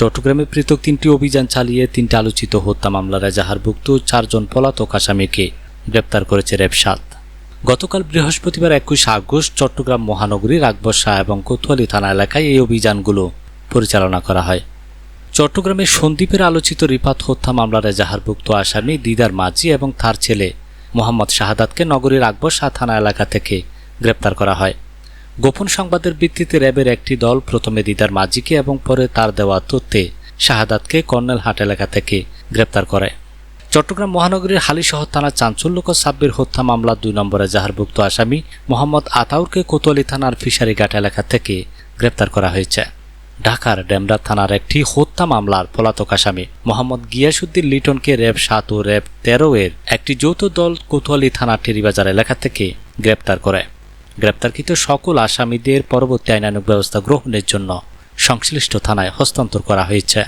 চট্টগ্রামে পৃথক তিনটি অভিযান চালিয়ে তিনটি আলোচিত হত্যা মামলার এজাহারভুক্ত চারজন পলাতক আসামিকে গ্রেপ্তার করেছে র্যাব সাত গতকাল বৃহস্পতিবার একুশ আগস্ট চট্টগ্রাম মহানগরীর আকবরশাহ এবং কোতোয়ালি থানা এলাকায় এই অভিযানগুলো পরিচালনা করা হয়। চট্টগ্রামের সন্দীপের আলোচিত রিপাত হত্যা মামলার এজাহারভুক্ত আসামি দিদার মাঝি এবং তার ছেলে মোহাম্মদ শাহাদাতকে নগরীর আকবর শাহ থানা এলাকা থেকে গ্রেপ্তার করা হয়। গোপন সংবাদের ভিত্তিতে র্যাবের একটি দল প্রথমে দিদার মাঝিকে এবং পরে তার দেওয়া তথ্যে শাহাদাতকে কর্নেলহাট এলাকা থেকে গ্রেপ্তার করে। চট্টগ্রাম মহানগরীর হালিশহর থানার চাঞ্চল্যকর সাব্বির হত্যা মামলা দুই নম্বরে জাহারভুক্ত আসামি মোহাম্মদ আতাউরকে কোতোয়ালি থানার ফিশারিঘাট এলাকা থেকে গ্রেপ্তার করা হয়েছে। ঢাকার ডেমরা থানার একটি হত্যা মামলার পলাতক আসামি মোহাম্মদ গিয়াসুদ্দিন লিটনকে র্যাব সাত ও র্যাব তেরো এর একটি যৌথ দল কোতোয়ালি থানার টেরিবাজার এলাকা থেকে গ্রেপ্তার করে। গ্রেপ্তারকৃত সকল আসামিদের পরবর্তী আইনানুগ ব্যবস্থা গ্রহণের জন্য সংশ্লিষ্ট থানায় হস্তান্তর করা হয়েছে।